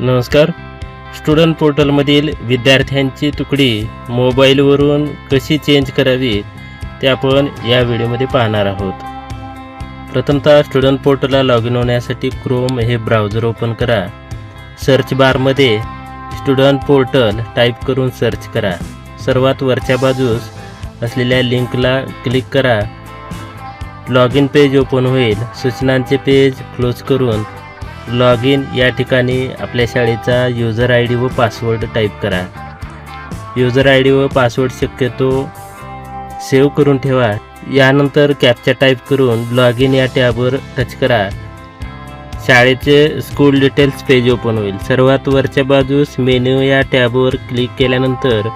नमस्कार. स्टुडंट पोर्टलमधील विद्यार्थ्यांची तुकडी मोबाईलवरून कशी चेंज करावी ते आपण या व्हिडिओमध्ये पाहणार आहोत. प्रथमतः स्टुडंट पोर्टलला लॉग इन होण्यासाठी क्रोम हे ब्राउझर ओपन करा. सर्च बारमध्ये स्टुडंट पोर्टल टाईप करून सर्च करा. सर्वात वरच्या बाजूस असलेल्या लिंकला क्लिक करा. लॉग इन पेज ओपन होईल. सूचनांचे पेज क्लोज करून लॉग इन या ठिकाणी आपल्या शाळेचा युजर आय डी व पासवर्ड टाईप करा. युजर आय डी व पासवर्ड शक्यतो सेव्ह करून ठेवा. यानंतर कॅपचा टाईप करून लॉग इन या टॅबवर टच करा. शाळेचे स्कूल डिटेल्स पेज ओपन होईल. सर्वात वरच्या बाजूस मेन्यू या टॅबवर क्लिक केल्यानंतर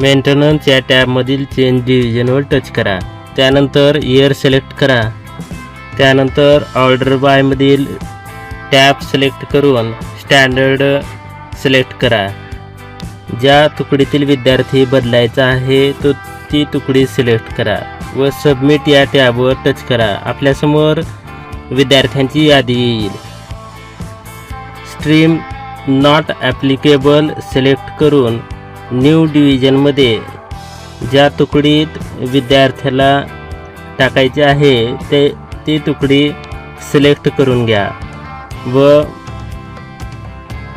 मेंटेनन्स या टॅबमधील चेंज डिव्हिजनवर टच करा. त्यानंतर इयर सिलेक्ट करा. त्यानंतर ऑर्डर बायमधील टॅब सिलेक्ट करून स्टँडर्ड सिलेक्ट करा. ज्या तुकडीतील विद्यार्थी बदलायचा आहे तो ती तुकडी सिलेक्ट करा व सबमिट या टॅबवर टच करा. आपल्यासमोर विद्यार्थ्यांची यादी येईल. स्ट्रीम नॉट ॲप्लिकेबल सिलेक्ट करून न्यू डिव्हिजनमध्ये ज्या तुकडीत विद्यार्थ्याला टाकायचे आहे ते ती तुकडी सिलेक्ट करून घ्या. व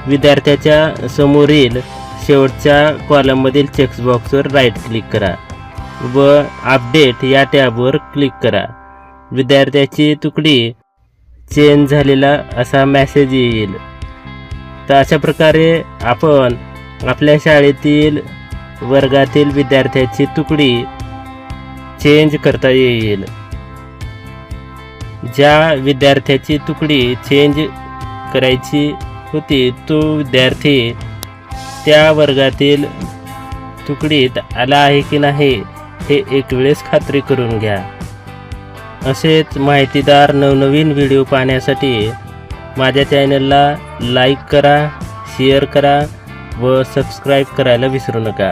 विद्यार्थ्याच्या समोरील शेवटच्या कॉलममधील चेक्सबॉक्सवर राईट क्लिक करा व अपडेट या टॅबवर क्लिक करा. विद्यार्थ्याची तुकडी चेंज झालेला असा मॅसेज येईल. तर अशा प्रकारे आपण आपल्या शाळेतील वर्गातील विद्यार्थ्याची तुकडी चेंज करता येईल. ज्या विद्यार्थ्याची तुकडी चेंज करायची होती तो विद्यार्थी त्या वर्गातील तुकडीत आला आहे की नाही हे एक वेळेस खात्री करून घ्या. असेच माहितीदार नवनवीन व्हिडिओ पाहण्यासाठी माझ्या चॅनलला लाईक करा शेअर करा व सबस्क्राईब करायला विसरू नका.